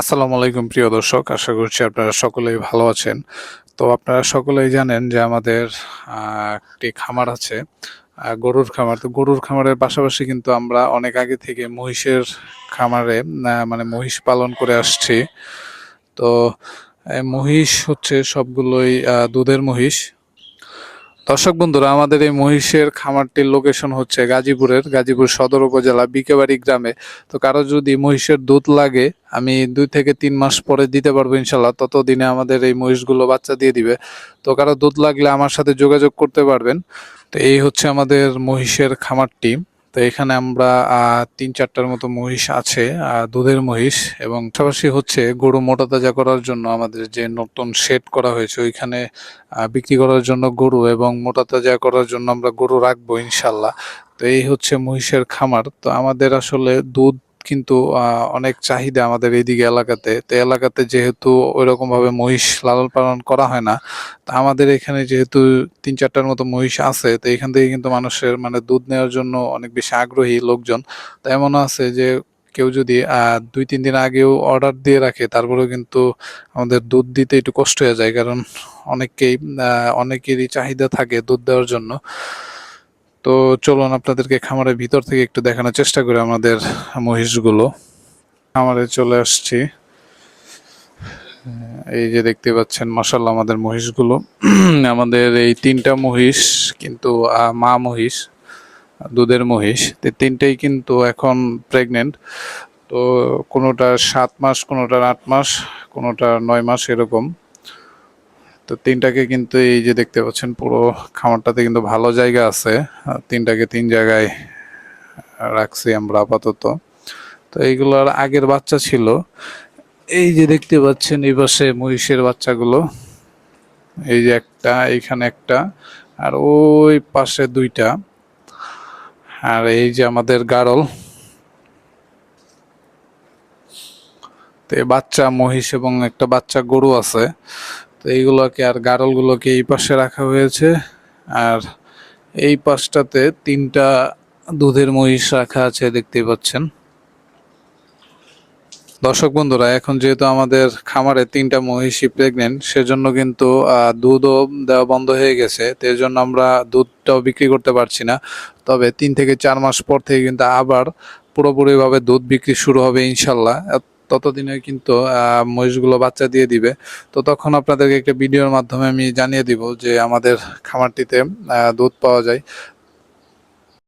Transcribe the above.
আসসালামু আলাইকুম, প্রিয় দর্শক। আশা করছি আপনারা সকলেই ভালো আছেন। তো আপনারা সকলেই জানেন যে আমাদের একটি খামার আছে গরুর খামার। তো গরুর খামারের পাশাপাশি কিন্তু আমরা অনেক আগে থেকে মহিষের খামারে মানে মহিষ পালন করে আসছি। তো মহিষ হচ্ছে সবগুলোই দুধের মহিষ। দর্শক বন্ধুরা, আমাদের এই মহিষের খামারটির লোকেশন হচ্ছে গাজীপুরের, গাজীপুর সদর উপজেলা বিকেবাড়ি গ্রামে। তো কারও যদি মহিষের দুধ লাগে, আমি দুই থেকে তিন মাস পরে দিতে পারব ইনশাল্লাহ, ততদিনে আমাদের এই মহিষগুলো বাচ্চা দিয়ে দিবে। তো কারও দুধ লাগলে আমার সাথে যোগাযোগ করতে পারবেন। তো এই হচ্ছে আমাদের মহিষের খামারটি। তো এখানে আমরা তিন চারটার মতো মহিষ আছে দুধের মহিষ এবং পাশাপাশি হচ্ছে গরু মোটা তাজা করার জন্য আমাদের যে নতুন শেড করা হয়েছে ওইখানে বিক্রি করার জন্য গরু এবং মোটা তাজা করার জন্য আমরা গরু রাখব ইনশাল্লাহ। তো এই হচ্ছে মহিষের খামার। তো আমাদের আসলে দুধ কিন্তু অনেক চাহিদা আমাদের এইদিকে এলাকাতে। তো এলাকাতে যেহেতু ওইরকম ভাবে মহিষ লালন পালন করা হয় না, তা আমাদের এখানে যেহেতু তিন চারটার মতো মহিষ আছে, তো এখান থেকে কিন্তু মানুষের মানে দুধ নেওয়ার জন্য অনেক বেশি আগ্রহী লোকজন। তো এমনও আছে যে, কেউ যদি দুই, তিন দিন আগেও অর্ডার দিয়ে রাখে, তারপরেও কিন্তু আমাদের দুধ দিতে একটু কষ্ট হয়ে যায়, কারণ অনেককেই অনেকেরই চাহিদা থাকে দুধ দেওয়ার জন্য। তো চলুন আপনাদেরকে খামারের ভিতর থেকে একটু দেখানোর চেষ্টা করি আমাদের মহিষগুলো। খামারে চলে আসছি। এই যে দেখতে পাচ্ছেন মাসাল্লাহ আমাদের মহিষগুলো। আমাদের এই তিনটা মহিষ কিন্তু মা মহিষ, দুধের মহিষ, তো তিনটেই কিন্তু এখন প্রেগনেন্ট তো কোনোটা সাত মাস কোনোটার আট মাস, কোনোটা নয় মাস এরকম। তো তিনটাকে কিন্তু এই যে দেখতে পাচ্ছেন, পুরো খামারটাতে কিন্তু ভালো জায়গা আছে। তিনটাকে তিন জায়গায় রাখছি আমরা আপাতত। তো এইগুলোর আগের বাচ্চা ছিল। এই যে দেখতে পাচ্ছেন, এই পাশে মহিষের বাচ্চাগুলো। এই যে একটা, এইখানে একটা, আর ওই পাশে দুইটা। আর এই যে আমাদের গাড়ল তো বাচ্চা মহিষ এবং একটা বাচ্চা গরু আছে। তো এইগুলোকে আর গাড়লগুলোকে এই পাশে রাখা হয়েছে। আর এই পাশটাতে তিনটা দুধের মহিষ রাখা আছে দেখতেই পাচ্ছেন। দর্শক বন্ধুরা, এখন যেহেতু আমাদের খামারে তিনটা মহিষই প্রেগনেন্ট সেজন্য কিন্তু দুধও দেওয়া বন্ধ হয়ে গেছে। তো জন্য আমরা দুধটাও বিক্রি করতে পারছি না। তবে তিন থেকে চার মাস পর থেকে কিন্তু আবার পুরোপুরিভাবে দুধ বিক্রি শুরু হবে ইনশাল্লাহ। ততদিনে কিন্তু মহিষগুলো বাচ্চা দিয়ে দিবে। তো তখন আপনাদেরকে একটা ভিডিওর মাধ্যমে আমি জানিয়ে দিব যে আমাদের খামারটিতে দুধ পাওয়া যায়।